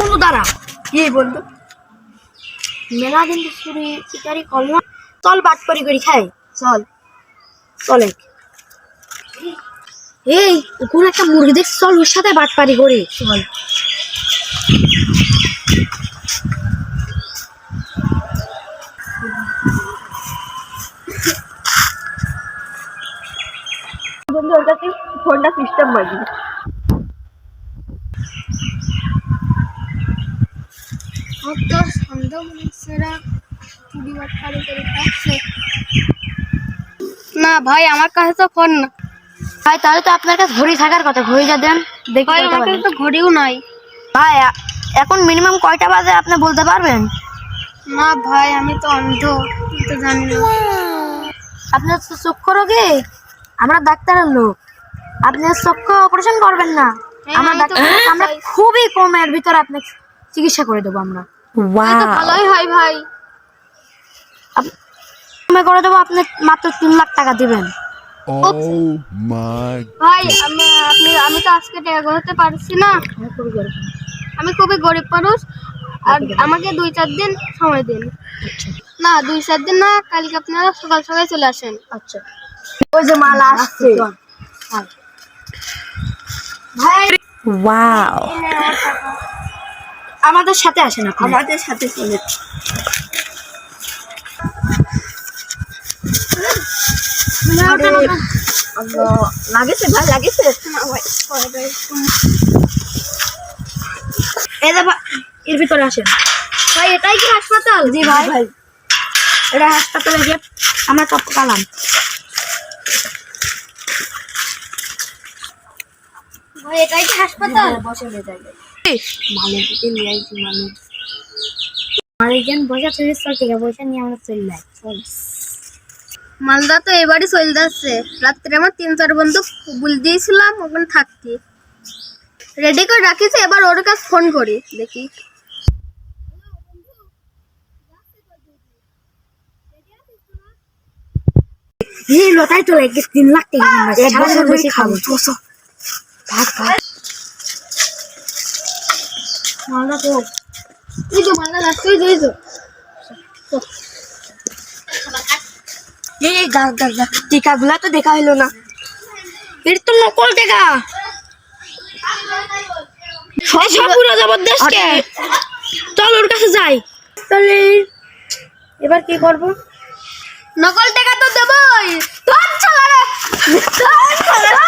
বন্ধু দাঁড়া। কি বন্ধু মেলা দিন চুরি চিকারি করলাম চল বাট করি করি খাই চল। চলে এই, কোন একটা মুরগি দেখছি চল ওর সাথে বাট পারি করি চল। বন্ধু ওর কাছে ফোনটা সিস্টেম বাজি সন্দেহ মানুষেরা চুরি বাট পারি করে খাচ্ছে। না ভাই আমার কাছে তো ফোন না। ভাই তাহলে তো আপনার কাছে ঘড়ি থাকার কথা ঘড়িটা দেন দেখি ভাই আমার কাছে তো ঘড়িও নাই। ভাই এখন মিনিমাম কয়টা বাজে আপনি বলতে পারবেন? না ভাই আমি তো অন্ধ তো জানি না। আপনার তো চক্ষু রোগী? আমরা ডাক্তারের লোক। আপনি চক্ষু অপারেশন করবেন না। আমরা ডাক্তার আমরা খুবই কমের ভিতর আপনি চিকিৎসা করে দেবো আমরা। ভালোই হয় ভাই। কমে করে দেবো আপনি মাত্র তিন লাখ টাকা দিবেন। Oh ভাই আমি আপনি আমি তো আজকে টাকা করতে পারছি না। আমি খুবই গরিব। মানুষ। আর আমাকে দুই চার দিন সময় দিন। না দুই চার দিন না কালকে আপনারা সকাল সকাল চলে আসেন। আচ্ছা। ওই যে মালা আসছে। ভাই Wow. আমাদের সাথে আসেন আপনি। আমাদের সাথে চলে। লাগেছে ভাই লাগেছে। এর ভিতরে আসেন। ভাই এটাই কি হাসপাতাল? জি ভাই। ভাই এটা হাসপাতালে গিয়ে আমরা টপ কালাম ভাই এটাই কি হাসপাতাল? বসে নিয়ে যাই মালিককে নিয়ে আইছি মালিক মালিকজন বসে চল্লিশ চল থেকে পয়সা নিয়ে আমরা চলে যাই মালদা তো এবারই চলে যাচ্ছে। রাত্রে আমার তিন চার বন্ধু বুল দিয়েছিলাম ওখানে থাকতে। রেডি করে রাখিছে এবার ওর কাছে ফোন করি দেখি। এই লতাই তো লাগে তিন লাখ টাকা একবার সারা ভাগ তো এই তো তো এই তো। এই দাঁড় দাঁড় দাঁড়। টিকাগুলা তো দেখা হলো না। এটা তো নকল টাকা। সব পুরো জবরদস্ত। চল ওর কাছে যাই। তাহলে এবার কি করব? নকল টাকা তো দেবই। তোর চালা রে। তোর চালা যে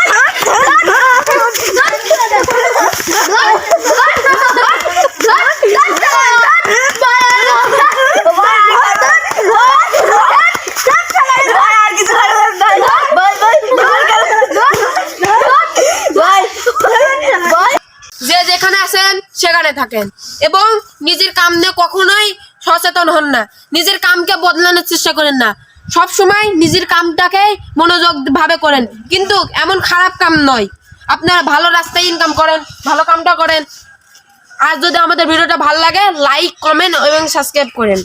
আছেন সেখানে থাকেন। এবং নিজের কাম নিয়ে কখনোই সচেতন হন না। নিজের কামকে বদলানোর চেষ্টা করেন না। সব সময় নিজের কামটাকে মনোযোগ ভাবে করেন। কিন্তু এমন খারাপ কাম নয়। আপনারা ভালো রাস্তায় ইনকাম করেন, ভালো কামটা করেন। আর যদি আমাদের ভিডিওটা ভালো লাগে লাইক কমেন্ট এবং সাবস্ক্রাইব করেন।